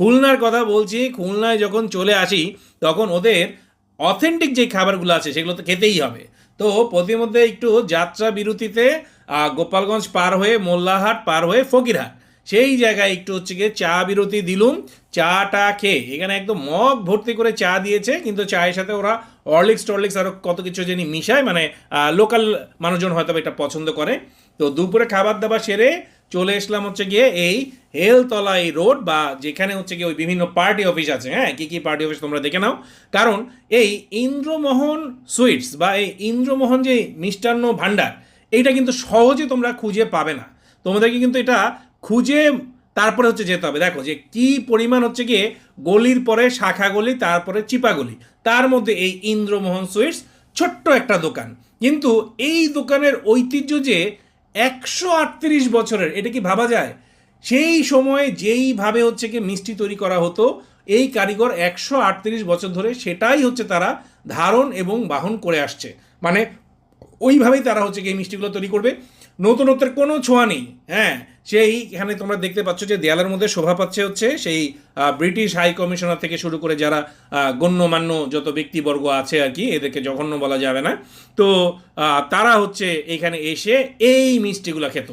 খুলনার কথা বলছি, খুলনায় যখন চলে আসি, তখন ওদের অথেন্টিক যে খাবারগুলো আছে, সেগুলো তো খেতেই হবে। তো প্রতিমধ্যে একটু যাত্রা বিরতিতে গোপালগঞ্জ পার হয়ে মোল্লাহাট পার হয়ে ফকিরহাট। সেই জায়গায় একটু হচ্ছে গিয়ে চা বিরতি দিলুম, চাটা খেয়ে। এখানে একদম মগ ভর্তি করে চা দিয়েছে, কিন্তু চায়ের সাথে ওরা অরলিক্স টরলিক্স আরও কত কিছু জানি মিশায় মানে লোকাল মানুষজন হয়তো এটা পছন্দ করে। তো দুপুরে খাবার দাবার সেরে চলে এসলাম হচ্ছে গিয়ে এই হেলতলা এই রোড বা যেখানে হচ্ছে কি ওই বিভিন্ন পার্টি অফিস আছে হ্যাঁ? কী কী পার্টি অফিস তোমরা দেখে নাও। কারণ এই ইন্দ্রমোহন সুইটস বা এই ইন্দ্রমোহন যে মিষ্টান্ন ভাণ্ডার, এইটা কিন্তু সহজে তোমরা খুঁজে পাবে না। তোমাদেরকে কিন্তু এটা খুঁজে তারপরে হচ্ছে যেতে হবে। দেখো যে কি পরিমাণ হচ্ছে গিয়ে গলির পরে শাখা গলি, তারপরে চিপা গলি, তার মধ্যে এই ইন্দ্রমোহন সুইটস ছোট্ট একটা দোকান। কিন্তু এই দোকানের ঐতিহ্য যে একশো আটত্রিশ বছরের, এটা কি ভাবা যায়? সেই সময়ে যেইভাবে হচ্ছে কি মিষ্টি তৈরি করা হতো, এই কারিগর একশো আটত্রিশ বছর ধরে সেটাই হচ্ছে তারা ধারণ এবং বাহন করে আসছে। মানে ওইভাবেই তারা হচ্ছে কি এই মিষ্টিগুলো তৈরি করবে। নতুনত্বের কোনো ছোঁয়া নেই হ্যাঁ? সেই এখানে তোমরা দেখতে পাচ্ছ যে দেয়ালের মধ্যে শোভা পাচ্ছে হচ্ছে সেই ব্রিটিশ হাই কমিশনার থেকে শুরু করে যারা গণ্যমান্য যত ব্যক্তিবর্গ আছে আর কি, এদেরকে জঘন্য বলা যাবে না। তো তারা হচ্ছে এখানে এসে এই মিষ্টিগুলো খেত।